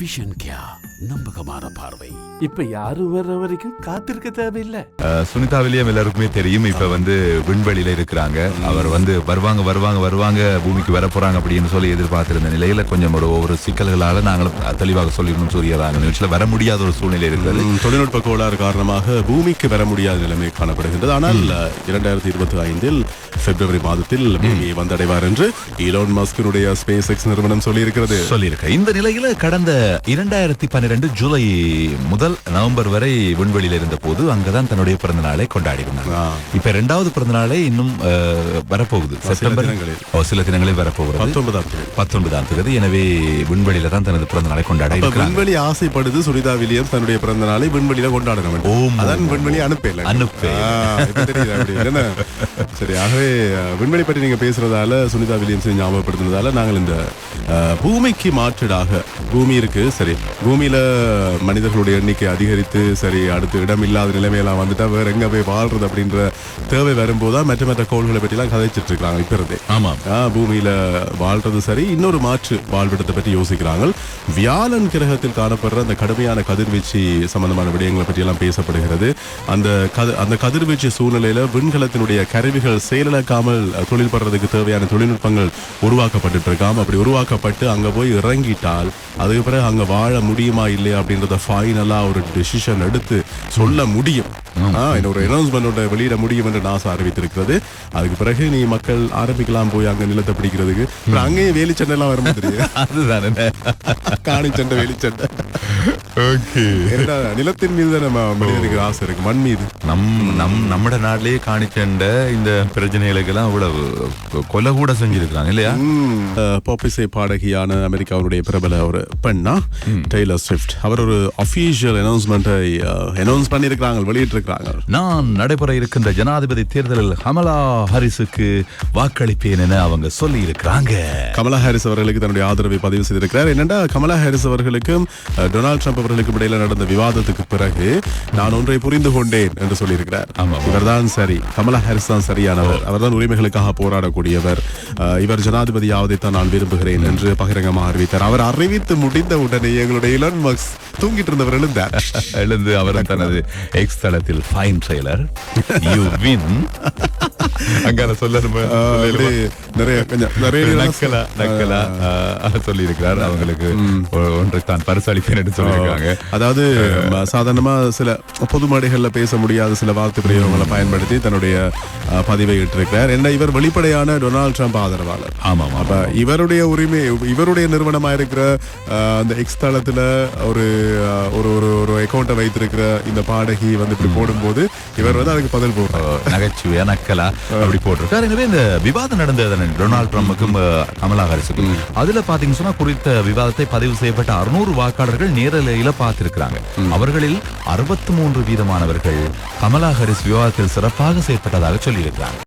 Vision क्या? நம்பகமான பார்வை. இப்ப யாரும் வர்ற வரைக்கும் காத்திருக்க தேவையில்லை. சுனிதா வில்லியம் எல்லாருக்குமே தெரியும் இப்ப வந்து விண்வெளியில இருக்கிறாங்க. அவர் வந்து வருவாங்க வருவாங்க வருவாங்க பூமிக்கு வர போறாங்க அப்படின்னு சொல்லி எதிர்பார்த்திருந்த நிலையில கொஞ்சம் ஒரு ஒவ்வொரு சிக்கல்களால நாங்களும் தெளிவாக சொல்லிடணும் சூரியராங்க நிகழ்ச்சியில வர முடியாத ஒரு சூழ்நிலை இருக்கிறது. தொழில்நுட்ப கோளாறு காரணமாக பூமிக்கு வர முடியாத நிலைமை காணப்படுகின்றது. ஆனால் இரண்டாயிரத்தி இருபத்தி ஐந்தில் பிப்ரவரி மாதத்தில் பூமியை வந்தடைவார் என்று ஈலோன் மஸ்கினுடைய ஸ்பேஸ் எக்ஸ் நிறுவனம் சொல்லியிருக்கிறது. சொல்லியிருக்க. இந்த நிலையில கடந்த இரண்டாயிரத்தி பன்னிரெண்டு ஜூலை முதல் நவம்பர் வரை விண்வெளியில இருந்த போது அங்கதான் தன்னுடைய பிறந்த நாளை கொண்டாடி இருந்தாங்க. இப்ப இரண்டாவது பிறந்த நாளை இன்னும் வரப்போகுது. செப்டம்பர் சில தினங்களில் பத்தொன்பதாம் தேதி. பத்தொன்பதாம் தேதி. எனவே விண்வெளியில தான் தனது பிறந்த நாளை கொண்டாட விண்வெளி ஆசைப்படுது சுனிதா வில்லியம் தன்னுடைய பிறந்த நாளை விண்வெளியில கொண்டாடணும். அதான் விண்வெளி அனுப்பல என்ன சரி ஆகவே விண்வெளி பற்றி நீங்க பேசுறதால சுனிதா வில்லியம்ஸ் ஞாபகப்படுத்துனதால நாங்கள் இந்த பூமிக்கு மாற்றீடாக பூமி இருக்கு சரி பூமியில மனிதர்களுடைய எண்ணிக்கை அதிகரித்து சரி அடுத்து இடம் இல்லாத நிலைமையெல்லாம் வந்துட்டா வேற எங்க போய் வாழ்றது அப்படின்ற தேவை வரும்போதுதான் மற்ற மற்ற கோள்களை பற்றி எல்லாம் கதைச்சிட்டு இருக்காங்க இப்ப இருந்தே ஆமாம் ஆ, பூமியில வாழ்றது சரி இன்னொரு மாற்று வாழ்விடத்தை பற்றி யோசிக்கிறாங்க வியாழன் கிரகத்தில் காணப்படுற அந்த கடுமையான கதிர்வீச்சு சம்பந்தமான விடயங்களை பற்றி எல்லாம் பேசப்படுகிறது. அந்த அந்த கதிர்வீச்சு சூழ்நிலையில விண்கலத்தினுடைய கருவிகள் செயலிழக்காமல் தொழில் படுறதுக்கு தேவையான தொழில்நுட்பங்கள் உருவாக்கப்பட்டு இருக்காம. அப்படி உருவாக்கப்பட்டு அங்க போய் இறங்கிட்டால் அதுக்கு பிறகு அங்க வாழ முடியுமா இல்லையா அப்படின்றத ஃபைனலா ஒரு டெசிஷன் எடுத்து சொல்ல முடியும். ஒரு அனௌன்ஸ்மெண்டோட வெளியிட முடியும் என்று நாசா அறிவித்திருக்கிறது. அதுக்கு பிறகு நீ மக்கள் ஆரம்பிக்கலாம் போய் அங்க நிலத்தை பிடிக்கிறதுக்கு. அங்கேயும் வேலிச்சண்டை எல்லாம் வர மாதிரி அதுதான் காணி சண்டை வேலிச்சண்டை. நிலத்தின் மீது நம்ம மனிதனுக்கு ஆசை இருக்கு. மண் மீது. நம் நம் நம்மட நாட்டிலேயே காணிச்சண்ட இந்த பிரச்சனைகளுக்கெல்லாம் அவ்வளவு கொலை கூட செஞ்சிருக்காங்க இல்லையா? பாப்பிசை பாடகியான அமெரிக்காவுடைய பிரபல ஒரு பெண்ணா டெய்லர் ஸ்விஃப்ட் அவர் ஒரு அபிஷியல் அனௌன்ஸ்மெண்ட்டை அனௌன்ஸ் பண்ணியிருக்கிறாங்க வெளியிட்டிருக்கிறாங்க. நான் நடைபெற இருக்கின்ற ஜனாதிபதி தேர்தலில் கமலா ஹாரிஸுக்கு வாக்களிப்பேன் என அவங்க சொல்லி இருக்கிறாங்க கமலா ஹாரிஸ் அவர்களுக்கு தன்னுடைய ஆதரவை பதிவு செய்திருக்கிறார். என்னடா கமலா ஹாரிஸ் அவர்களுக்கும் டொனால்ட் ட்ரம்ப் அவர்களுக்கும் இடையில நடந்த விவாதத்துக்கு பிறகு நான் ஒன்றை புரிந்து கொண்டேன் என்று சொல்லியிருக்கிறார். ஆமா. இவர்தான் சரி. கமலா ஹாரிஸ் தான் சரியானவர். அவர்தான் உரிமைகளுக்காக போராடக்கூடியவர். இவர் ஜனாதிபதி ஆவதைத்தான் நான் விரும்புகிறேன் என்று பகிரங்கமாக அறிவித்தார். அவர் அறிவித்து முடிந்த உடனே எங்களுடைய இலன் மக்ஸ் தூங்கிட்டு இருந்தவர் எழுந்தார். எழுந்து அவர் தனது எக்ஸ் தளத்தில் ஃபைன் ட்ரெய்லர் யூ வின் அங்கால அப்படி நிறைய கொஞ்சம் நிறைய நக்கலா நக்கலா சொல்லி இருக்கிறார் அவங்களுக்கு ஒன்றை தான் பரிசளிப்பேன் என்று சொல்லியிருக்காங்க. அதாவது சாதாரணமா சில பொது மேடைகள்ல பேச முடியாத சில வார்த்தை பிரயோகங்களை பயன்படுத்தி தன்னுடைய பதிவை இட்டிருக்கிறார். என்ன இவர் வெளிப்படையான டொனால்ட் ட்ரம்ப் ஆதரவாளர். ஆமாம் அப்ப இவருடைய உரிமை இவருடைய நிறுவனமா இருக்கிற அந்த எக்ஸ் தளத்துல ஒரு ஒரு ஒரு ஒரு அக்கௌண்ட்டை வைத்திருக்கிற இந்த பாடகி வந்து இப்படி போடும்போது இவர் வந்து அதுக்கு பதில் போடுறார். நகைச்சுவையா நக்கலா? அப்படி போட்டிருக்காரு எனவே இந்த விவாதம் நடந்தது டொனால்ட் ட்ரம்புக்கும் கமலா ஹாரிஸுக்கும். அதுல பாத்தீங்கன்னா சொன்னா குறித்த விவாதத்தை பதிவு செய்யப்பட்ட அறுநூறு வாக்காளர்கள் நேரலையில பார்த்திருக்கிறாங்க. அவர்களில் அறுபத்தி மூன்று வீதமானவர்கள் கமலா ஹாரிஸ் விவாதத்தில் சிறப்பாக செயற்பட்டதாக சொல்லியிருக்கிறாங்க.